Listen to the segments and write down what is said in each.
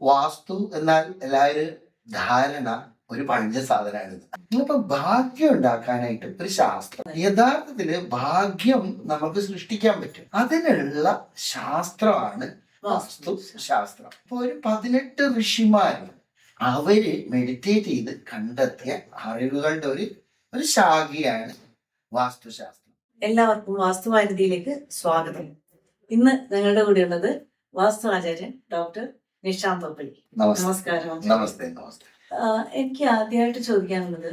വാസ്തു എന്നാൽ എല്ലാവരും ധാരണ ഒരു പഴഞ്ച സാധനമാണ് നിങ്ങളിപ്പോ ഭാഗ്യം ഉണ്ടാക്കാനായിട്ട് ഒരു ശാസ്ത്രം. യഥാർത്ഥത്തിൽ ഭാഗ്യം നമുക്ക് സൃഷ്ടിക്കാൻ പറ്റും. അതിനുള്ള ശാസ്ത്രമാണ് വാസ്തു ശാസ്ത്രം. ഇപ്പൊ ഒരു പതിനെട്ട് ഋഷിമാര് അവർ മെഡിറ്റേറ്റ് ചെയ്ത് കണ്ടെത്തിയ അറിവുകളുടെ ഒരു ഒരു ശാഖയാണ് വാസ്തുശാസ്ത്രം എല്ലാവർക്കും വാസ്തുവാരിധിയിലേക്ക് സ്വാഗതം. ഇന്ന് ഞങ്ങളുടെ കൂടെയുള്ളത് വാസ്തു ആചാര്യൻ ഡോക്ടർ തൊപ്പലി നമസ്തേ. നമസ്കാരം. നമസ്തേ നമസ്തേ. എനിക്ക് ആദ്യമായിട്ട് ചോദിക്കാനുള്ളത്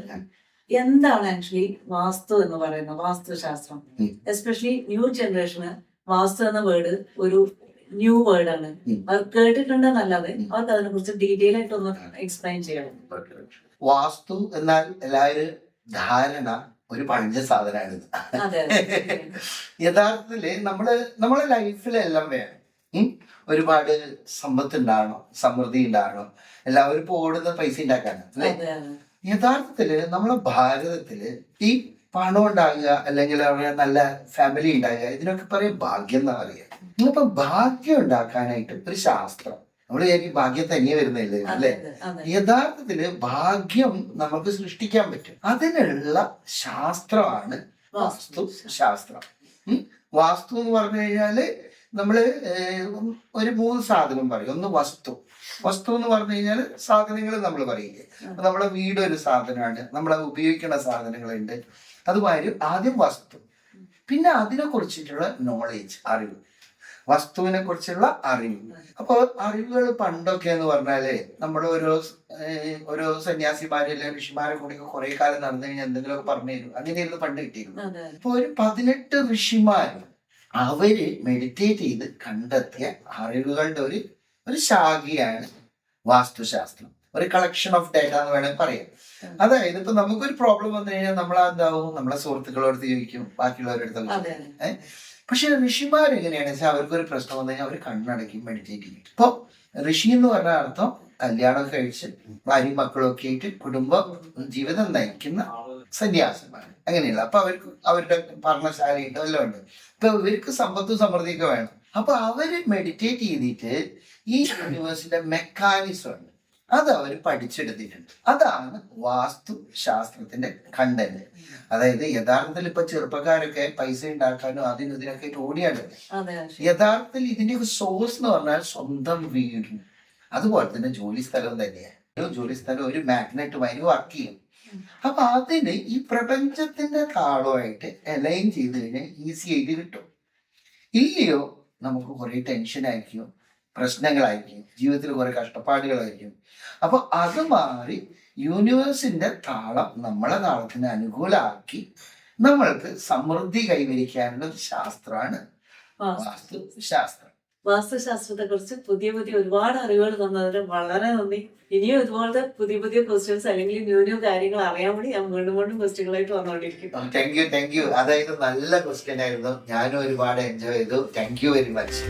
എന്താണ് ആക്ച്വലി വാസ്തു എന്ന് പറയുന്നത് വാസ്തുശാസ്ത്രം. എസ്പെഷ്യലി ന്യൂ ജനറേഷന് വാസ്തു എന്ന വേർഡ് ഒരു ന്യൂ വേർഡ് ആണ്. അവർ കേട്ടിട്ടുണ്ടെന്നല്ലാതെ ഉം. അവർക്ക് അതിനെ കുറിച്ച് ഡീറ്റെയിൽ ആയിട്ട് ഒന്ന് എക്സ്പ്ലെയിൻ ചെയ്യണം വാസ്തു എന്നാൽ എല്ലാവരും ധാരണ ഒരു പഴഞ്ച സാധനമാണിത്. യഥാർത്ഥത്തിൽ നമ്മൾ നമ്മളെ ലൈഫിലെല്ലാം വേണം? ഒരുപാട് സമ്പത്ത് ഉണ്ടാകണം സമൃദ്ധി ഉണ്ടാകണം എല്ലാവരും ഇപ്പൊ ഓടുന്ന പൈസ ഉണ്ടാക്കാണ് അല്ലേ? യഥാർത്ഥത്തിൽ നമ്മളെ ഭാരതത്തിൽ ഈ പണം ഉണ്ടാകുക അല്ലെങ്കിൽ അവരുടെ നല്ല ഫാമിലി ഉണ്ടാകുക ഇതിനൊക്കെ പറയും ഭാഗ്യം എന്നാ പറയുക നിങ്ങളിപ്പൊ ഭാഗ്യം ഉണ്ടാക്കാനായിട്ട് ഒരു ശാസ്ത്രം. നമ്മൾ ഈ ഭാഗ്യം തന്നെ വരുന്നില്ലേ അല്ലെ? യഥാർത്ഥത്തിൽ ഭാഗ്യം നമുക്ക് സൃഷ്ടിക്കാൻ പറ്റും. അതിനുള്ള ശാസ്ത്രമാണ് വാസ്തു ശാസ്ത്രം. വാസ്തു എന്ന് പറഞ്ഞു കഴിഞ്ഞാൽ നമ്മൾ ഏഹ്, ഒരു മൂന്ന് സാധനം പറയും. ഒന്ന് വസ്തു. വസ്തു എന്ന് പറഞ്ഞു കഴിഞ്ഞാൽ സാധനങ്ങൾ നമ്മൾ പറയില്ലേ? നമ്മളെ വീട് ഒരു സാധനമാണ്. നമ്മൾ ഉപയോഗിക്കുന്ന സാധനങ്ങളുണ്ട്. അതുമാതിരി ആദ്യം വസ്തു. പിന്നെ അതിനെ കുറിച്ചിട്ടുള്ള നോളേജ് അറിവ്. വസ്തുവിനെ കുറിച്ചുള്ള അറിവ്. അപ്പോൾ അറിവുകൾ പണ്ടൊക്കെ എന്ന് പറഞ്ഞാൽ നമ്മൾ ഓരോ ഓരോ സന്യാസിമാരും അല്ലെങ്കിൽ ഋഷിമാരെ കൂടി കുറെ കാലം നടന്നു കഴിഞ്ഞാൽ എന്തെങ്കിലുമൊക്കെ പറഞ്ഞു തരും. അങ്ങനെയായിരുന്നു പണ്ട് കിട്ടിയിരുന്നു അപ്പൊ ഒരു പതിനെട്ട് ഋഷിമാര് അവർ മെഡിറ്റേറ്റ് ചെയ്ത് കണ്ടെത്തിയ അറിവുകളുടെ ഒരു ഒരു ശാഖയാണ് വാസ്തുശാസ്ത്രം. ഒരു കളക്ഷൻ ഓഫ് ഡേറ്റ എന്ന് വേണമെങ്കിൽ പറയാം. അതായത് ഇപ്പൊ നമുക്കൊരു പ്രോബ്ലം വന്നു കഴിഞ്ഞാൽ നമ്മൾ എന്താവും? നമ്മളെ സുഹൃത്തുക്കളോട് ചോദിക്കും ബാക്കിയുള്ളവരുടെ അടുത്ത് അതെ ഏ? പക്ഷെ ഋഷിമാർ എങ്ങനെയാണെന്ന് വെച്ചാൽ അവർക്കൊരു പ്രശ്നം വന്നു കഴിഞ്ഞാൽ അവർ കണ്ണടക്കി മെഡിറ്റേറ്റ് ചെയ്യും. ഇപ്പൊ ഋഷി എന്ന് പറഞ്ഞ അർത്ഥം കല്യാണം കഴിച്ച് ഭാര്യയും മക്കളും ഒക്കെ ആയിട്ട് കുടുംബ ജീവിതം നയിക്കുന്ന സന്യാസിമാർ അങ്ങനെയുള്ള. അപ്പൊ അവർക്ക് അവരുടെ ഭരണശാലയുണ്ട് എല്ലാം ഉണ്ട്. ഇപ്പൊ ഇവർക്ക് സമ്പത്തും സമൃദ്ധിയൊക്കെ വേണം. അപ്പൊ അവർ മെഡിറ്റേറ്റ് ചെയ്തിട്ട് ഈ യൂണിവേഴ്സിന്റെ മെക്കാനിസം ഉണ്ട്. അത് അവർ പഠിച്ചെടുത്തിട്ടുണ്ട്. അതാണ് വാസ്തു ശാസ്ത്രത്തിന്റെ കണ്ടന്റ് അതായത് യഥാർത്ഥത്തിൽ ഇപ്പൊ ചെറുപ്പക്കാരൊക്കെ പൈസ ഉണ്ടാക്കാനും അതിനും ഇതിനൊക്കെ ഓടിയാണ്. യഥാർത്ഥത്തിൽ ഇതിന്റെ ഒരു സോഴ്സ് എന്ന് പറഞ്ഞാൽ സ്വന്തം വീട്. അതുപോലെ തന്നെ ജോലി സ്ഥലം തന്നെയാണ്. ജോലി സ്ഥലം ഒരു മാഗ്നറ്റ് അതിന് വർക്ക് ചെയ്യും. അപ്പൊ അതിന് ഈ പ്രപഞ്ചത്തിന്റെ താളമായിട്ട് അലൈൻ ചെയ്ത് കഴിഞ്ഞാൽ ഈസി ആയിട്ട് കിട്ടും. ഇല്ലയോ? നമുക്ക് കുറെ ടെൻഷൻ ആയിരിക്കും പ്രശ്നങ്ങളായിരിക്കും ജീവിതത്തിൽ കുറെ കഷ്ടപ്പാടുകളായിരിക്കും. അപ്പൊ അത് മാറി യൂണിവേഴ്സിന്റെ താളം നമ്മളെ താളത്തിന് അനുകൂലമാക്കി നമ്മൾക്ക് സമൃദ്ധി കൈവരിക്കാനുള്ള ശാസ്ത്രമാണ് വാസ്തു. ശാസ്ത്രം വാസ്തുശാസ്ത്രത്തെ കുറിച്ച് പുതിയ പുതിയ ഒരുപാട് അറിവുകൾ തന്നതിന് വളരെ നന്ദി. ഇനിയും ഇതുപോലത്തെ പുതിയ പുതിയ ക്വസ്റ്റ്യൻസ് അല്ലെങ്കിൽ ന്യൂ ന്യൂ കാര്യങ്ങൾ അറിയാൻ വേണ്ടി ഞാൻ വീണ്ടും വീണ്ടും ക്വസ്റ്റ്യനുകളായിട്ട് വന്നുകൊണ്ടിരിക്കും താങ്ക് യു താങ്ക് യു അതായത് നല്ല ക്വസ്റ്റ്യൻ ആയിരുന്നു. ഞാനും ഒരുപാട് എൻജോയ് ചെയ്തു. Thank you very much